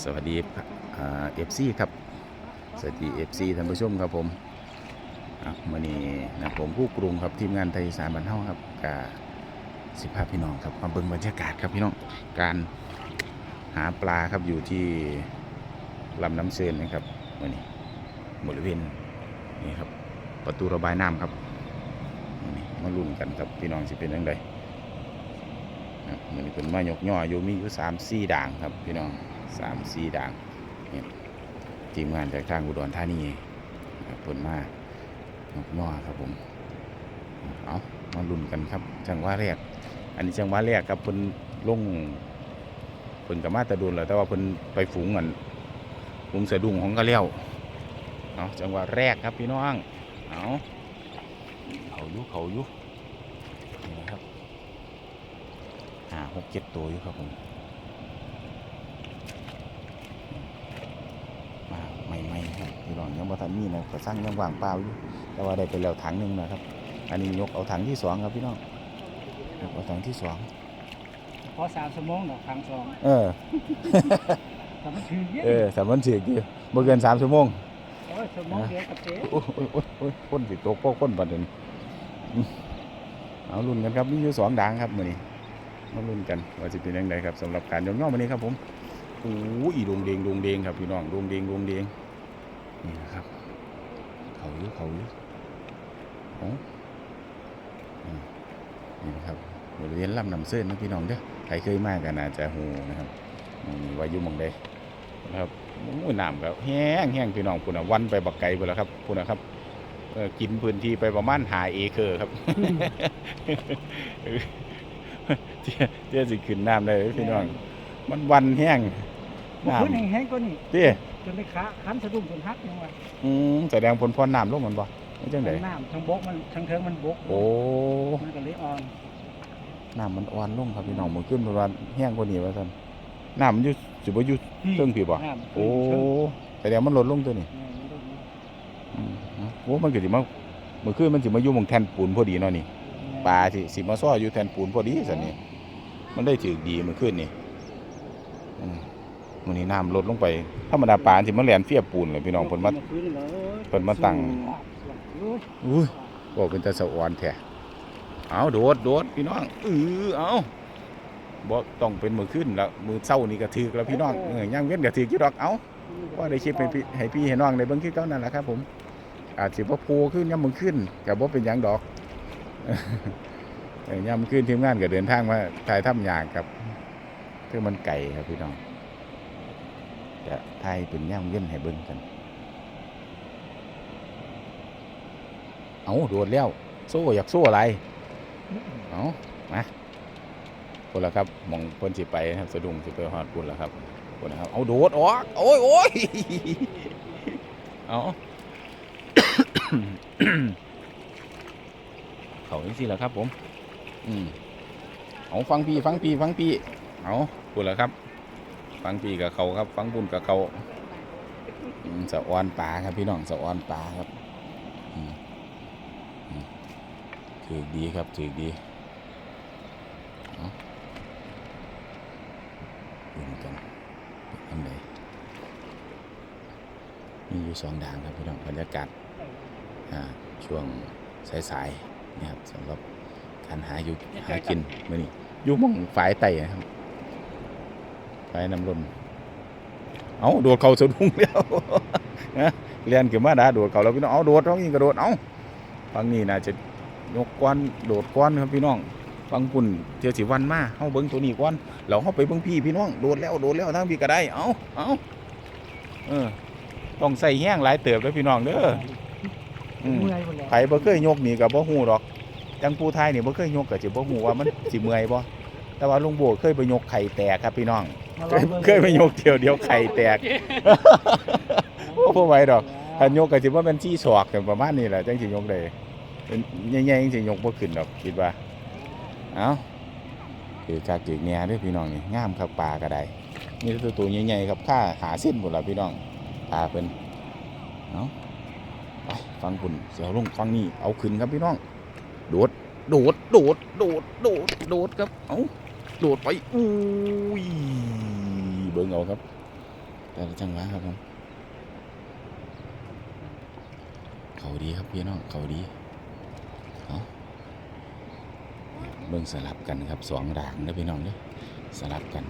สวัสดีเอฟซีครับ สวัสดีเอฟซีท่านผู้ชมครับผมมื่อนี้นะผมผู้กรุงครับทีมงานไทยสารบันเทาครับกาสิภาพพี่น้องครับมาเบิ่งบรรยากาศครับพี่น้องการหาปลาครับอยู่ที่ลำน้ำเซนนะครับมื่อนี้บริเวณนี่ครับประตูระบายน้ำครับมื้อนี้มาลุ้นกันครับพี่น้องสิเป็นยังไงครับมันเป็นมายกย่ออยู่มีอยู่สามสี่ด่างครับพี่น้อง สามสี่ด่างเนี่ยทีมงานจากทางอุดรธานีครับเพิ่นมายกย่อครับผม เอามาลุ้นกันครับจังหวะแรก อันนี้จังหวะแรกครับเพิ่นลงเพิ่นกับมาตะดุนแล้วแต่ว่าเพิ่นไปฝูงกันฝูงเสะดุ้งของกระเลี้ยวเอาจังหวะแรกครับพี่น้องเอาเขายุเขายุนะครับหาหกเจ็ดตัวอยู่ครับผมมาใหม่ๆครับ พี่น้องยังบ่ทันมีนะก็สร้างยังว่างเปล่าอยู่แต่ว่าได้ไปแล้วถังหนึ่งนะครับ อันนี้ยกเอาถังที่สองครับพี่น้องยกเอาถังที่สองพอสามชั่วโมงดอกครั้งสองเออแต่มันถือเยอะเออสามวันเสียกี่บ่เกินสามชั่วโมงโอ้ยชั่วโมงเดียวกับเจ๊โอ้ยโอ้ยโอ้ยโอ้ยคนสิตกพวกคนปัดเดินอืมเอาลุ้นกันครับมีอยู่สองด่างครับมื้อนี้มาลุ้นกันว่าจะเป็นยังไงครับสำหรับการยกย่อมื้อนี้ครับผมโอ้ยดวงเดงดวงเดงครับพี่น้องดวงเดงดวงเดง นี่นะครับ เขาอยู่เขาอยู่โอ้อืมนี่นะครับบริเวณลำน้ำเส้นนะพี่น้องเด้อใครเคยมากันอาจจะหูนะครับหมองนี้ว่าอยู่หมองใดนะครับโอ้ยน้ำครับแห้งแห้งพี่น้องพุ่นอะวันไปบักไก่ไปแล้วครับพุ่นนะครับเอ่อกินพื้นที่ไปประมาณหาเอเคอร์ครับเที่ยเที่ยสิขึ้นน้ำได้เลยพี่น้อง มันวันแห้งบุกน้ขึ้นแห้งๆก็นี่ำเตี้ย จนได้ขาคันสะดุ้งจนหักยังว่าอืมแสดงผลพรน้ำลงมันบ่ไม่จังไดทั้งน้ำทั้งบกมันทั้งเทิงมันบกโอ้มันก็เลยอ่อนน้ำมันอ่อนลงครับพี่น้องมันขึ้นประมาณแห้งกว่านี้ว่าซั่นน้ำมันอยู่สิบ่อยู่เครื่องพี่บ่น้ำโอ้แสดงมันลดลงตัวนี้เออมันลดลงอืมโอ้มันก็สิมาเมื่อคืนมันสิมาอยู่หมองแทนปูนพอดีเนาะนี่ปลาสิสิมาซ้ออยู่แทนปูนพอดีซั่นนี่มันได้ถือดีเมื่อคืนนี่อืม มื้อนี้น้ำลดลงไปธรรมดาปลาสิมันแล่นเฟียบปูนเลยพี่น้องเพิ่นมาพื้นเลยเพิ่นมาตั้งโอ้ยอุ้ยบอกเป็นตาสะอ่อนแท้เอาโดดโดดพี่น้องเออเอาบ่ต้องเป็นมือขึ้นแล้วมือเศร้านี่ก็ถือแล้วพี่น้องเออย่างเว้นก็ถือกี่ดอกเอาว่าได้คลิปให้พี่ให้พี่ให้น้องได้เบิ่งคือเก่านั่นแหละครับ ผม อาจสิบ่โพขึ้นยามมื้อขึ้นก็บ่เป็นหยังดอกเออยามมื้อขึ้นทีมงานก็เดินทางมาถ่ายทำยากครับคือมันไกลครับพี่น้อง จะถ่ายเป็นยามเว้นให้เบิ่งกัน เอาโดดแล้วโซ่อยากโซ่อะไร เอามาคนละครับหมองเพิ่นสิไปนะครับสะดุ้งสิไปฮอดพุ่นละครับพุ่นนะครับ เอาโดดออกโอ้ยโอ้ยเอาเขาจังซี่แหละครับผม อืมเอาฟังพี่ฟังพี่ฟังพี่เอาพุ่นละครับ ฟังพี่กับเขาครับ ฟังบุญกับเขาสะออนปลาครับพี่น้องสะออนปลาครับถือดีครับถือดีเอาดูกันอันไหนมีอยู่สองด่างครับพี่น้องบรรยากาศอ่าช่วงสายๆนี่ครับสำหรับการหาอยู่หากินมื่อนี้อยู่มองฝายไต่นะครับ ฝายน้ำลมเอาโดดเขาสะดุ้งแล้วนะเรียนขึ้นมาดาโดดเขาแล้วพี่น้องเอาโดดท้องยิงกระโดดเอาฝั่งนี้น่าจะยกก้อนโดดก้อนครับพี่น้องฟังปุ่นเทียวสิวันมาเฮาเบิ่งตัวนี้ก้อนเราเฮาไปเบิ่งพี่พี่น้องโดดแล้วโดดแล้วทางพี่ก็ได้เอาเอาเออต้องใส่แห้งหลายเติบเด้อพี่น้องเด้ออืมเมื่อยหมดแล้วไผบ่เคยยกนี่ก็บ่ฮู้ดอกจังผู้ไทยนี่บ่เคยยกก็สิบ่ฮู้ว่ามันสิเมื่อยบ่แต่ว่าลุงโบเคยไปยกไข่แตกครับพี่น้องมา เคลอยงบิ่งเคยไปยกเที่ยวเดียวไข่แตกบ่ไหวดอกถ้ายกก็สิว่าเป็นที่ศอกกันประมาณนี้แหละจังสิยกได้เป็นใหญ่ๆจังสิยกบ่ขึ้นดอกคิดว่าเอ้าคือจากจึกแหน่เด้อพี่น้องนี่งามครับปลาก็ได้มีแต่ตัวใหญ่ๆครับค่าหาเส้นพุ่นล่ะพี่น้องปลาเพิ่นเอ้าไปฟังพุ่นเสียวลงฟังนี่เอาขึ้นครับพี่น้อง โดด โดด โดด โดด โดด โดดครับ เอ้า โดดไปอุ้ยเบิ่งเอาครับ แต่ละจังหวะครับผมเขาดีครับพี่น้องเขาดีเอาเบิ่งสลับกันครับสองด่างนะพี่น้องเด้อสลับกัน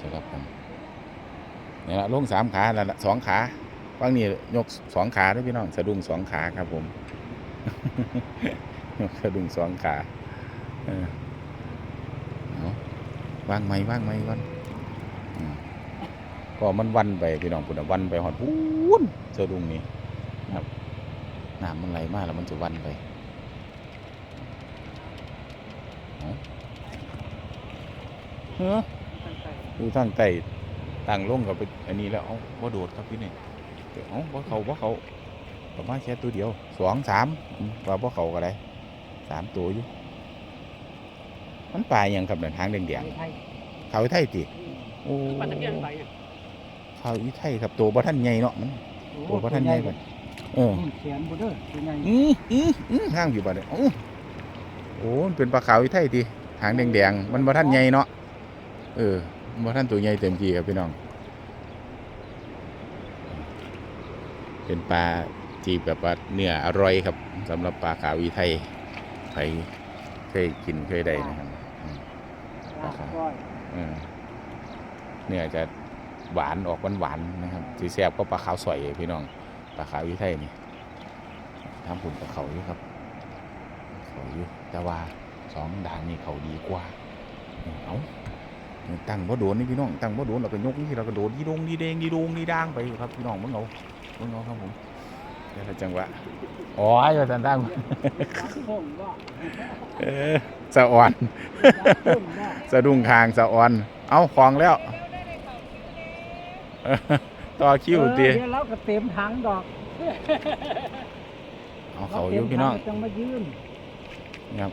สลับกันนี่ละลงสามขาแล้วละสองขาฟังนี่ยกสองขาด้อพี่น้องสะดุ้งสองขาครับผม สะดุ้งสองขาเออเอางไหม้วางไหมก่อนก็มันวันไปพี่น้องปุ่นน่ะวันไปหอดพูนเจอดุงนี่ครับน้ำมันไหลมากแล้วมันจะวันไปเอาเฮ้อดูทางใต้ต่างลงกับไปอันนี้แล้วเอาว่าโดดครับพี่นี่เดี๋ยวเอาว่าเขาว่าเขา ประมาณแค่ตัวเดียวสองสามอืมว่าว่าเขาก็ได้สามตัวอยู่มันปลาอย่างครับเดินทางแดงไทยๆเขาอีไทยติโอ้ปัตตะเพียนไปเนี่ยเขาอีไทยครับตัวบ่ท่านใหญ่เนาะมันตัวบ่ท่านใหญ่กันเออเขียนบุเด้อตัวใหญ่อืออืออือห้างอยู่บ่เนี่ยโอ้โอ้มันเป็นปลาขาวอีไทยติหางแดงๆมันบ่ท่านใหญ่เนาะเออมันบ่ท่านตัวใหญ่เต็มที่ครับพี่น้องเป็นปลา ที่แบบว่าเนื้ออร่อยครับสำหรับปลาขาวอีไทยใครเคยกินเคยได้นะครับลาบก้อยเออเนื้อจะหวานออกหวานหวานๆนะครับสีแซ่บก็ปลาขาวสอยพี่น้องปลาขาวอยู่ไทยนี่ทำผุนปลาเขาอยู่ครับเขาอยู่แต่ว่าสองด่านนี่เขาดีกว่าเอาตั้งบ่โดนนี่พี่น้องตั้งบ่โดนเราก็ยกนี่เราก็โดดดีดงดีแดงดีดงดีด่างไปครับพี่น้องมึงเอามึงเอาครับผม เดี๋ยวเราจังหวะอ๋ออยู่ตันตั้งรักพุ่งว่าเออสะอ่อนรักพุ่งว่าสะดุ้งคางสะออน เอาของแล้ว ต่อคิวตีเออเดี๋ยวเราก็เต็มถังดอกเอาเขาอยู่พี่น้องเราเต็มถัจังมายืนครับ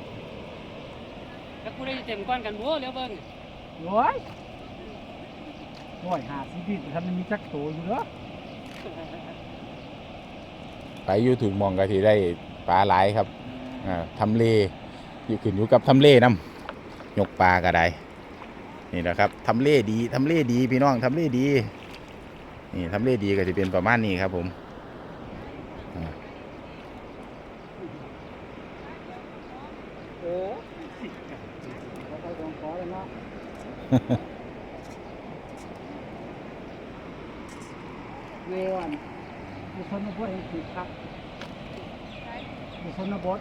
แล้วกูได้เต็มก้อนกันบัวเลี้ยวเบิ้งโอ้ยโอ้ยหาซีบีทำมันมีจักโตอยู่เด้อ ไปอยู่ถึงหมองกะทีได้ปลาหลายครับอ่าทำเลอยู่ขึ้นอยู่กับทำเลน้ำยกปลาก็ได้นี่นะครับทำเลดีทำเลดีพี่น้องทำเลดีนี่ทำเลดีก็จะเป็นประมาณนี้ครับผมอ่าโอ้ ชนบทเองถูกครับอยู่ชนบท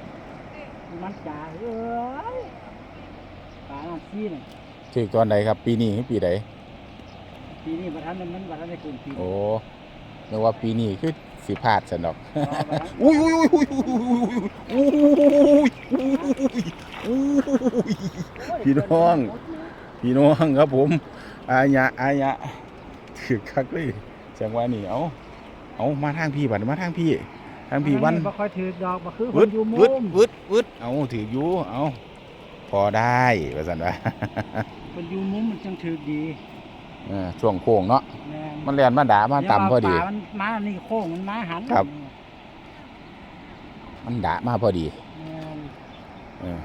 มันจ๋าเอ้ยป่าหน้าซีเนี่ยถือก่อนไหนครับ ปีนี้หรือปีไหนปีนี้ประธานมันมันประธานในกลุ่มปีโอ้นึกว่าปีนี้คือสิพลาดสนอกอุ้ยอุ้ยอุ้ยอุ้ยอุ้ยอุ้ยพี่น้องพี่น้องครับผม อาญะอาญะถือคักเลยจังว่านี่เอา เอามาทางพี่บัดมาทางพี่ ทางพี่วันบ่ค่อยถือดอกบ่คือควึนดอยู่มุวึดมวึดวึดเอาถืออยู่เอาพอได้ว่าสันว่าคนอยู่มุมมันจังถือดีเออช่วงโค้งเนาะแม่นมันแลนมาด่ามาต่ำพอดีเยวว่าป่ามันมานี่โค้งมันมาหันครับ มันด่ามาพอดีแม่นเออ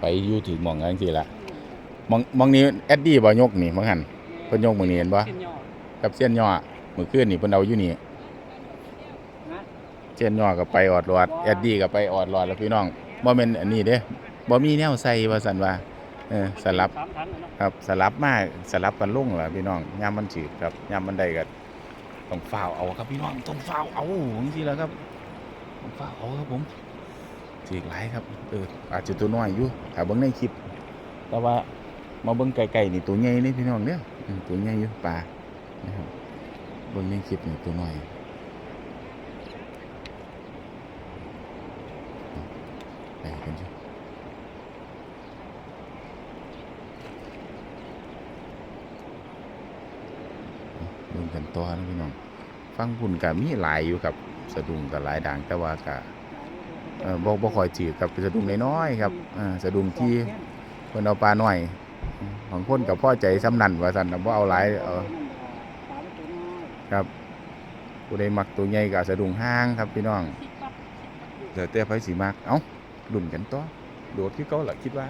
ไปอยู่ถึงหมองกันสิละ มองมองนี้แอดดี้บ่ยกนี่มังหันเพิ่นยกมือนี้เห็นบ่เป็นยอดกับเส้นย่อมือขึ้นนี่เพิ่นเอาอยู่นี่นะเส้นย่อก็ไปออดรอดแอดดี้ก็ไปออดรอดแล้วพี่น้องบ่แม่นอันนี้เด้บ่มีแนวใส่ว่าซั่นว่าเออสลับสามถังอะเนาะครับสลับมาสลับกันลงล่ะพี่น้องยามมันจืดครับยามมันได้ก็ต้องฝ้าวเอาครับพี่น้องต้องฝ้าวเอาจังซี่แหล้วครับต้องฝ้าวเอาครับผมถือหลายครับเอออาจจะตัวน้อยอยู่ถ้าเบิ่งในคลิป แต่ว่า มาเบิ่งไกลๆนี่ตัวใหญ่นี่พี่น้องเด้ออืมตัวใหญ่อยู่ปลานะครับเบิ่งในคลิปนี่ตัวน้อยไปกันจ้ะเบิ่งกันต่อนะพี่น้องฟังพุ่นก็มีหลายอยู่ครับสะดุ้งก็หลายด่างแต่ว่าก็เออบ่บ่ค่อยจืดครับสะดุ้งน้อยๆครับสะดุ้งที่เพิ่นเอาปลาหน่อย บางคนกับพ่อใจซ้ำนันว่าสั่นน่ะบ่เอาหลายเอาลาไม่ตัวน้อยครับผู้ใดมักตัวใหญ่ก็สะดุ้งห้างครับพี่น้องสิบปั๊บสิบปั๊บอยู่เดี๋ยวแต่ไฟสีมากเอ้าลุ่นกันต่อโดดคือเขาหล่ะคิดว่า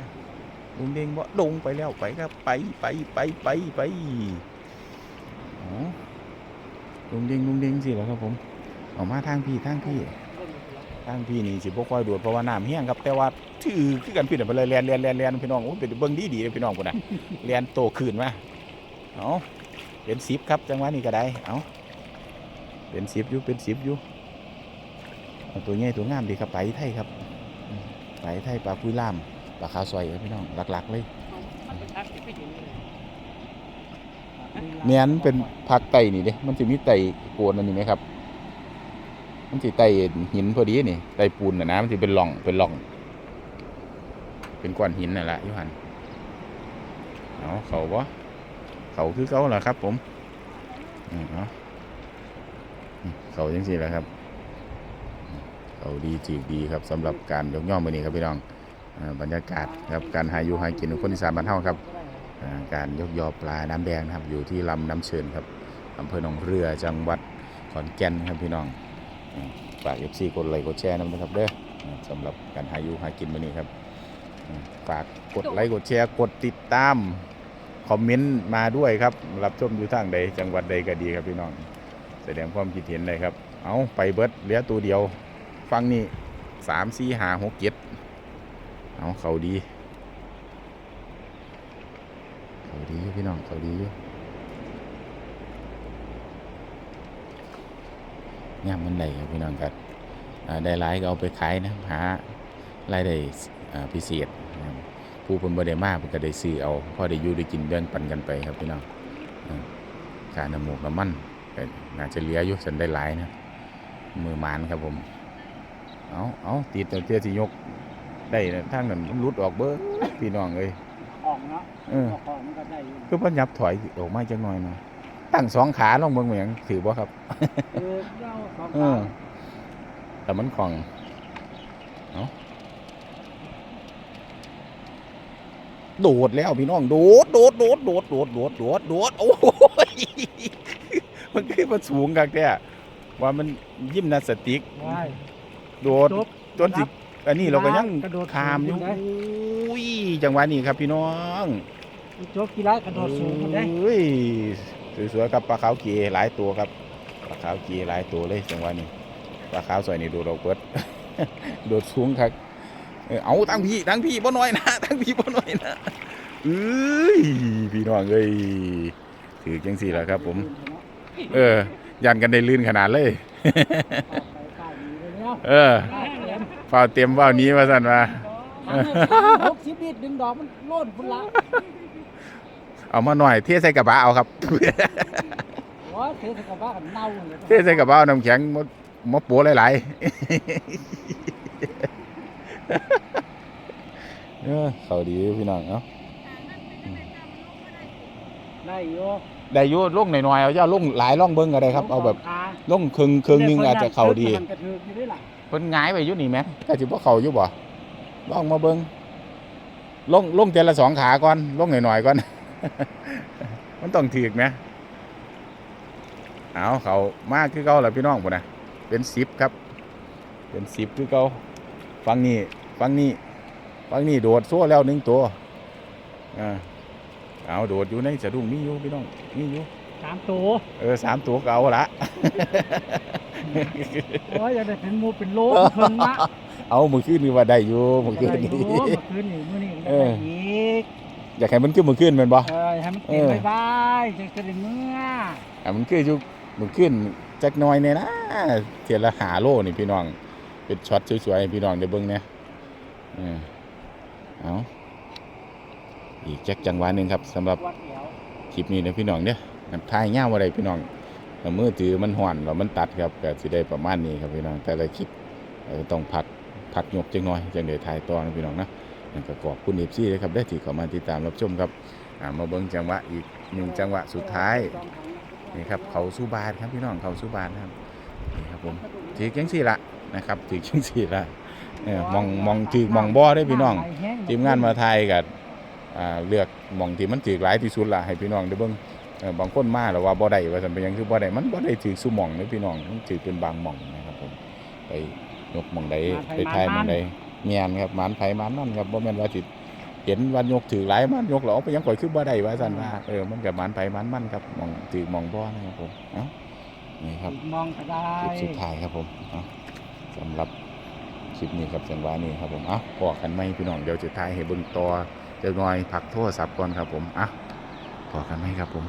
ลุงเด้งบ่าลงไปแล้วไปครับไปไปไปไปไปอ๋อลุงเด้งลุงเด้งสิแล้วครับผมออกมาทางพี่ทางพี่ ทางพี่นี่สิบ่ค่อยโดดเพราะว่าน้ำแห้งครับแต่ว่าถือคือกันพี่น่ะไปเลยแล่นแล่นแล่นแล่นพี่น้องโอ้ยเป็นเบิ่งดีดีๆเลยพี่น้องพุ่นน่ะแล่นโตขึ้นมาเอาเป็น10ครับจังหวะนี้ก็ได้เอาเป็น10อยู่เป็น10อยู่เอาตัวใหญ่ตัวงามดีครับไปไทยครับอืมไปไทยปลาคุยล่ามปลาขาวซอยครับพี่น้องหลักๆเลยมันเป็นทักที่ไม่เห็นเลยเนียนเป็นภาคใต้นี่เด้มันสิมีไต่โกนอันนี้ไหมครับ มันสิไต่หินพอดีนี่ไต่ปูนน่ะนะมันสิเป็นหล่องเป็นหล่อง เป็นก้อนหินน่ะละยุหันเอาเขาบ่เขาคือเขาล่ะครับ ผมอืมเอาอืมเขาจังสี่แหละครับ เขาดีจีบดีครับสำหรับการยกย่องมือนี้ครับพี่น้องบรรยากาศครับการหาอยู่หากินของคนอีสานบ้านเฮาครับการยกยอปลาน้ำแดงนะครับอยู่ที่ลำน้ำเชิญครับอำเภอหนองเรือจังหวัดขอนแก่นครับพี่น้อง ฝากเอฟซีกดไลค์กดแชร์นะครับเด้ออืมสำหรับการหาอยู่หากินวันนี้ครับอืมฝากกดไลค์กดแชร์กดติดตาม คอมเมนต์มาด้วยครับ รับชมอยู่ทางใดจังหวัดใดก็ดีครับพี่น้อง แสดงความคิดเห็นเลยครับ เอาไปเบิดเหลือตัวเดียว ฟังนี่สามสี่ห้าหกเจ็ดเอาเขาดี เขาดีอยู่พี่น้องเขาดีอยู่ ย่ามมันได้ครับพี่น้องครับอ่าได้หลายก็เอาไปขายนะหารายได้อ่าพิเศษนะครับผู้คนบ่ได้มากเพิ่นก็ได้ซื้อเอาพอได้อยู่ได้กินแบ่งปันกันไปครับพี่น้องอ่าค่าน้ำมูกน้ำมันก็น่าจะเหลืออยู่สันได้หลายนะมือหมานครับผมเอาเอาติดแต่เตี้ยสิยกได้นะทางนั้นมันหลุดออกเบ้อพี่น้องเอ้ยออกเนาะเออออกมันก็ได้อยู่คือเพิ่นยับถอยออกมาจักหน่อยหนะ ตั้งสองขาลงเบิ่งเหมือนถือบ่ครับเออเจ้าสองเอขาอแต่มันของเอาโดดแล้วพี่น้องโดดโดดโดดโดดโดดโดดโดดโดดโอ้ยมันคือมันสูงกักแท้ว่ามันยิมนาสติกว้ายโดดจบจนสิอันนี้เราก็ยังกระโดดคามอยู่สูงขึ้นได้อุ้ยจังหวะนี้ครับพี่น้องจบกีฬากระโดดสูงกันได้เอ้ย สวยๆครับปลาขาวเกีหลายตัวครับปลาขาวเกีหลายตัวเลยจังหวะนี้ปลาขาวสวยนี่ดดออกเปิดโดดสูงครับเอาตั้งพี่ตั้งพี่บ่น้อยนะตั้งพี่บ่น้อยนะเอ้ยพี่น้องเอ้ยถือจังสี่แหละครับ ผม เออ ยันกันได้ลื่นขนาดเลย เออฝ้าเตรียมว่านี้มาสั่นมาหกสิบลิตรดึงดอกมันโล่นพุ่นละ เอามาหน่อยเทใส่กระบะเอาครับ โอ้ยเทใส่กระบะกันเน่าเลยเทใส่กระเป๋าน้ำแข็งมดมดปัวหลายๆเออเขาดีพี่น้องเนาะได้อยู่ได้อยุลงหน่อยๆเอาเจ้าลงหลายล่องเบิ้งก็ได้ครับ เอาแบบลงครึ่งครึ่งหนึงอาจจะเขาดีมันกระเทือกอยู่ได้ล่ะเพิ่นหงายไปอยู่นี่แหมก็สิบ่เขาอยู่บ่ลองมาเบิ้งลงลงแต่ละสองขาก่อนลงหน่อยๆก่อน มันต้องถีกนะเอาเขามากคือเก่าแล้วพี่น้องพุ่นน่ะเป็นสิบครับ เป็นสิบคือเก่าฟังนี่ฟังนี่ฟังนี่โดดโซ่แล้วหนึ่งตัวอ่าเอาโดดอยู่ในสะดุ้งมีอยู่พี่น้องมีอยู่สามตัวเออสามตัวก็เอาละโอ้ยอย่าได้เป็นหมูเป็นโลเพิ่นนะเอามือขึ้นนี่ว่าได้อยู่มือขึ้นได้นี่อยู่เมื่อคืนนี่มื้อนี้ก็เอได้ออีก อยากให้มันขึ้นมือขึ้นแมันบ่ เออให้มันเต็มเออ บายบายจะจะได้เมื่ออะมันขึ้นอยู่มือขึ้นจักหน้อยเนี่ยนะเทียละหาโลนี่พี่น้องเป็นช็อตสวยๆให้พี่น้องได้เบิ่งเนี่ยเออเอาอีกจักจังหวะหนึ่งครับสำหรับวัดแถวคลิปนี้นะพี่น้องเนี่ยถ่ายเงาอะไรพี่น้องแต่มือถือมันห่อนแล้วมันตัดครับก็สิได้ประมาณนี้ครับพี่น้อง แต่ละคลิปเอ่อต้องพักพักยกจังน้อยจังเดี๋ยวถ่ายต่อนะพี่น้องนะ นั่นก็ขอบคุณเอฟซีนะครับได้ที่เข้ามาติดตามรับชมครับอ่ามาเบิ่งจังหวะอีกหนึ่งจังหวะสุดท้ายนี่ครับเขาสู้บาทครับพี่น้องเขาสู้บาทนะครับนี่ครับผมถือจังสี่ละนะครับถือจังสี่ละเออมองมองถือมองบ่อได้พี่น้อง ทีมงานมาไทยกับอ่าเลือกหมองที่มันถือหลายที่สุดละให้พี่น้องได้เบิ่งเออบางคนมาแล้วว่าบ่ได้ว่าซั่นเป็นหยังคือบ่ได้มันบ่ได้ถือซุหม่องเด้อพี่น้องมันถือเป็นบางหม่องนะครับผมไปยกหมองใดหมานไผไปทายหมหอมางนมันใด เมียนครับหมานไผหมานนั่นครับบ่แม่นว่าสิเห็นวันยกถือหลายมันยกแล้วเอาไปยังข่อยคือบ่ได้ว่าซั่นว่าเออมันก็หมานไผหมานมันครับหมองถือหมองบ่นะครับผมเอ้านี่ครับมองก็ได้คลิปสุดท้ายครับผมเอ้าสำหรับคลิปนี้ครับจังหวะนี้ครับผมเอ้าพอกันไหมพี่น้องเดี๋ยวจะถ่ายให้เบิ่งต่อจักหน่อยพักโทรศัพท์ก่อนครับผมเอ้าพอกันไหมครับผม